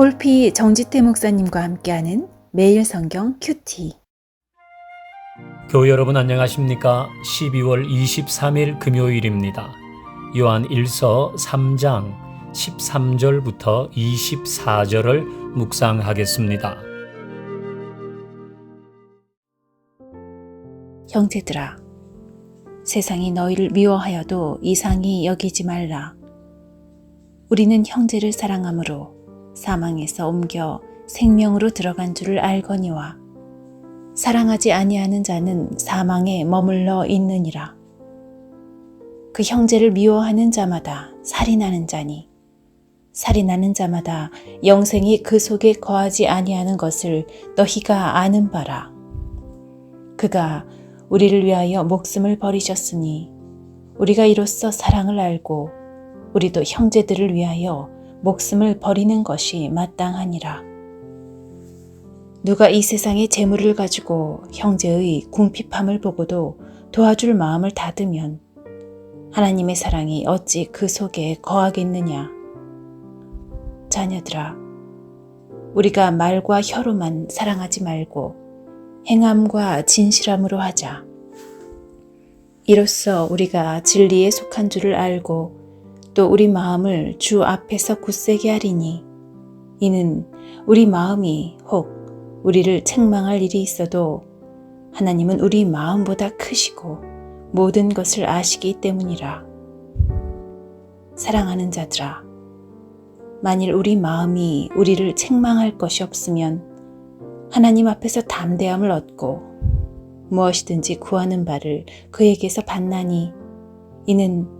홀피 정지태 목사님과 함께하는 매일 성경 큐티. 교회 여러분 안녕하십니까? 12월 23일 금요일입니다. 요한 1서 3장 13절부터 24절을 묵상하겠습니다. 형제들아, 세상이 너희를 미워하여도 이상히 여기지 말라. 우리는 형제를 사랑함으로 사망에서 옮겨 생명으로 들어간 줄을 알거니와 사랑하지 아니하는 자는 사망에 머물러 있느니라. 그 형제를 미워하는 자마다 살인하는 자니 살인하는 자마다 영생이 그 속에 거하지 아니하는 것을 너희가 아는 바라. 그가 우리를 위하여 목숨을 버리셨으니 우리가 이로써 사랑을 알고 우리도 형제들을 위하여 목숨을 버리는 것이 마땅하니라. 누가 이 세상의 재물을 가지고 형제의 궁핍함을 보고도 도와줄 마음을 닫으면 하나님의 사랑이 어찌 그 속에 거하겠느냐. 자녀들아, 우리가 말과 혀로만 사랑하지 말고 행함과 진실함으로 하자. 이로써 우리가 진리에 속한 줄을 알고 또 우리 마음을 주 앞에서 굳세게 하리니 이는 우리 마음이 혹 우리를 책망할 일이 있어도 하나님은 우리 마음보다 크시고 모든 것을 아시기 때문이라. 사랑하는 자들아, 만일 우리 마음이 우리를 책망할 것이 없으면 하나님 앞에서 담대함을 얻고 무엇이든지 구하는 바를 그에게서 받나니 이는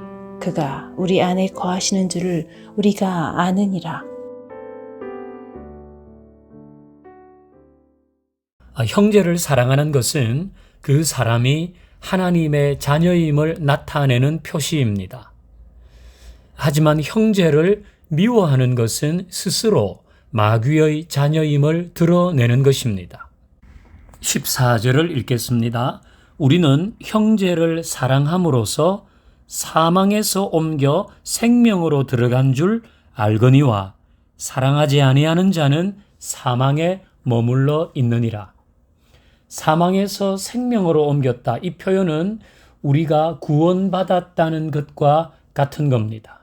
그가 우리 안에 거하시는 줄을 우리가 아느니라. 아, 형제를 사랑하는 것은 그 사람이 하나님의 자녀임을 나타내는 표시입니다. 하지만 형제를 미워하는 것은 스스로 마귀의 자녀임을 드러내는 것입니다. 14절을 읽겠습니다. 우리는 형제를 사랑함으로써 사망에서 옮겨 생명으로 들어간 줄 알거니와 사랑하지 아니하는 자는 사망에 머물러 있느니라. 사망에서 생명으로 옮겼다. 이 표현은 우리가 구원받았다는 것과 같은 겁니다.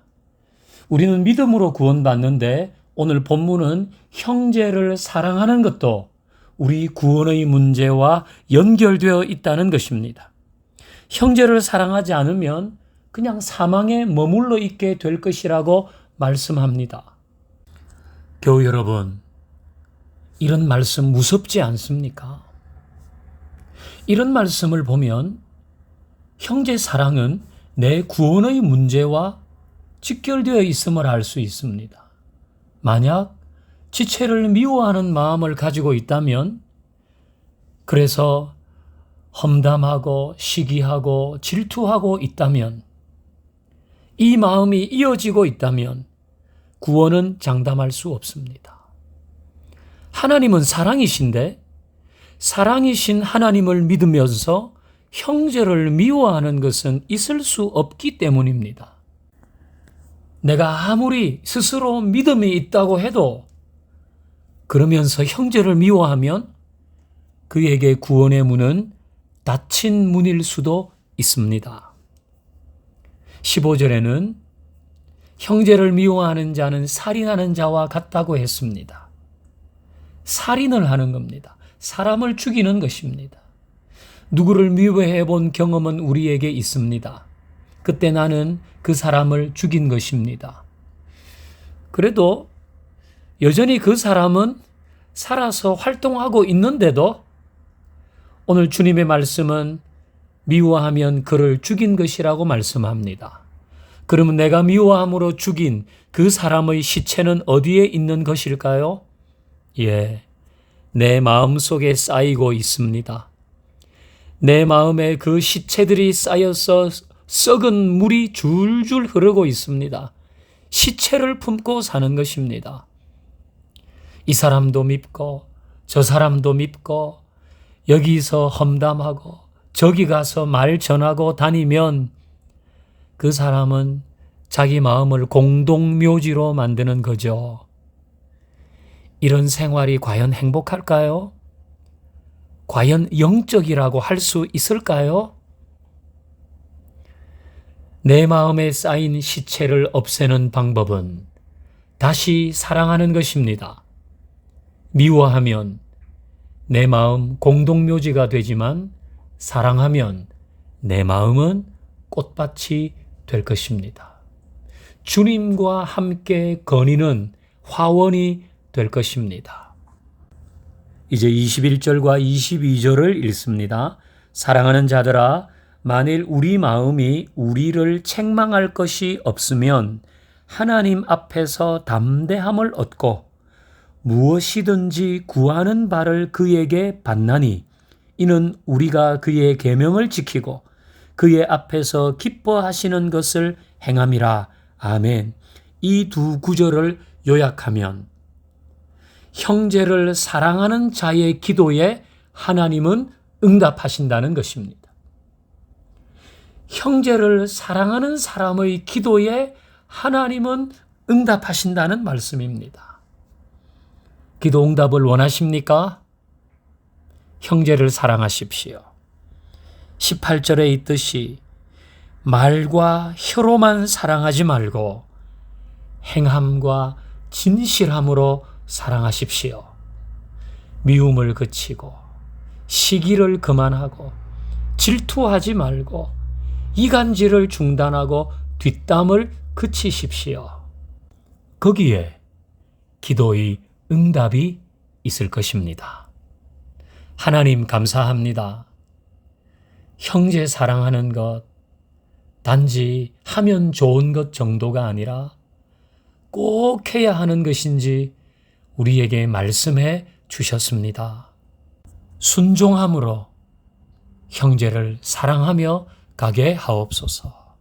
우리는 믿음으로 구원받는데 오늘 본문은 형제를 사랑하는 것도 우리 구원의 문제와 연결되어 있다는 것입니다. 형제를 사랑하지 않으면 그냥 사망에 머물러 있게 될 것이라고 말씀합니다. 교우 여러분, 이런 말씀 무섭지 않습니까? 이런 말씀을 보면 형제 사랑은 내 구원의 문제와 직결되어 있음을 알 수 있습니다. 만약 지체를 미워하는 마음을 가지고 있다면 그래서 험담하고 시기하고 질투하고 있다면 이 마음이 이어지고 있다면 구원은 장담할 수 없습니다. 하나님은 사랑이신데 사랑이신 하나님을 믿으면서 형제를 미워하는 것은 있을 수 없기 때문입니다. 내가 아무리 스스로 믿음이 있다고 해도 그러면서 형제를 미워하면 그에게 구원의 문은 닫힌 문일 수도 있습니다. 15절에는 형제를 미워하는 자는 살인하는 자와 같다고 했습니다. 살인을 하는 겁니다. 사람을 죽이는 것입니다. 누구를 미워해 본 경험은 우리에게 있습니다. 그때 나는 그 사람을 죽인 것입니다. 그래도 여전히 그 사람은 살아서 활동하고 있는데도 오늘 주님의 말씀은 미워하면 그를 죽인 것이라고 말씀합니다. 그러면 내가 미워함으로 죽인 그 사람의 시체는 어디에 있는 것일까요? 예, 내 마음 속에 쌓이고 있습니다. 내 마음에 그 시체들이 쌓여서 썩은 물이 줄줄 흐르고 있습니다. 시체를 품고 사는 것입니다. 이 사람도 밉고 저 사람도 밉고 여기서 험담하고 저기 가서 말 전하고 다니면 그 사람은 자기 마음을 공동묘지로 만드는 거죠. 이런 생활이 과연 행복할까요? 과연 영적이라고 할 수 있을까요? 내 마음에 쌓인 시체를 없애는 방법은 다시 사랑하는 것입니다. 미워하면 내 마음 공동묘지가 되지만 사랑하면 내 마음은 꽃밭이 될 것입니다. 주님과 함께 거니는 화원이 될 것입니다. 이제 21절과 22절을 읽습니다. 사랑하는 자들아, 만일 우리 마음이 우리를 책망할 것이 없으면 하나님 앞에서 담대함을 얻고 무엇이든지 구하는 바를 그에게 받나니 이는 우리가 그의 계명을 지키고 그의 앞에서 기뻐하시는 것을 행함이라. 아멘. 이 두 구절을 요약하면 형제를 사랑하는 자의 기도에 하나님은 응답하신다는 것입니다. 형제를 사랑하는 사람의 기도에 하나님은 응답하신다는 말씀입니다. 기도 응답을 원하십니까? 형제를 사랑하십시오. 18절에 있듯이 말과 혀로만 사랑하지 말고 행함과 진실함으로 사랑하십시오. 미움을 그치고 시기를 그만하고 질투하지 말고 이간질을 중단하고 뒷담을 그치십시오. 거기에 기도의 응답이 있을 것입니다. 하나님 감사합니다. 형제 사랑하는 것 단지 하면 좋은 것 정도가 아니라 꼭 해야 하는 것인지 우리에게 말씀해 주셨습니다. 순종함으로 형제를 사랑하며 가게 하옵소서.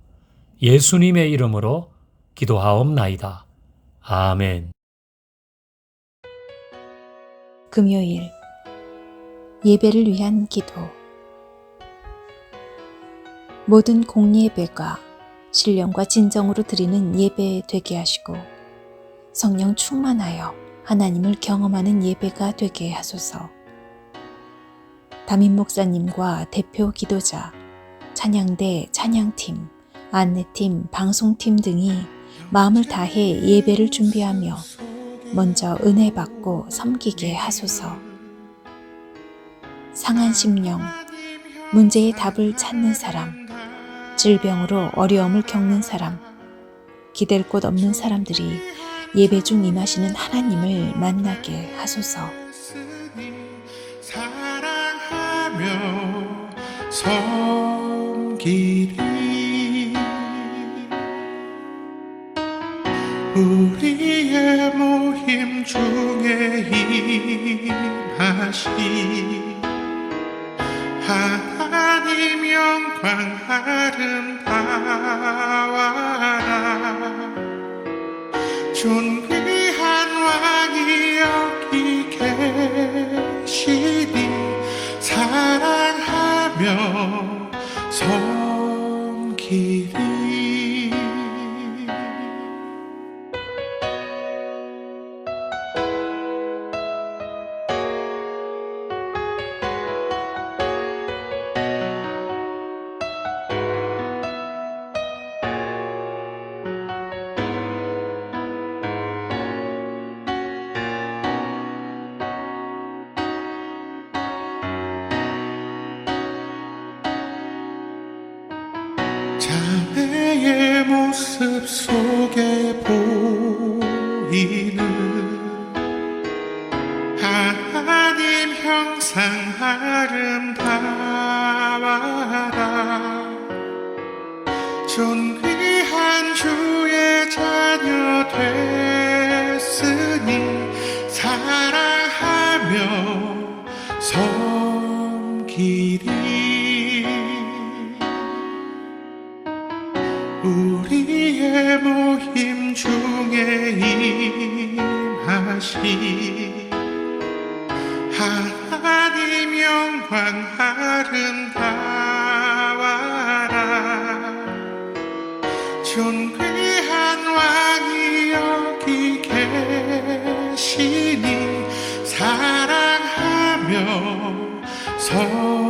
예수님의 이름으로 기도하옵나이다. 아멘. 금요일 예배를 위한 기도 모든 공예배가 신령과 진정으로 드리는 예배 되게 하시고 성령 충만하여 하나님을 경험하는 예배가 되게 하소서. 담임 목사님과 대표 기도자, 찬양대 찬양팀, 안내팀, 방송팀 등이 마음을 다해 예배를 준비하며 먼저 은혜 받고 섬기게 하소서. 상한 심령, 문제의 답을 찾는 사람, 질병으로 어려움을 겪는 사람, 기댈 곳 없는 사람들이 예배 중 임하시는 하나님을 만나게 하소서. 사랑하며 섬기리 우리의 모임 중에 임하시 하나님 영광 아름다워라. 존귀한 왕이 여기 계시니 사랑하며 모습 속에 보이는 하나님 형상 아름다워라. 존귀한 주의 자녀 됐으니 사랑하며 섬기리 존귀한 왕이 여기 계시니 사랑하며 섬기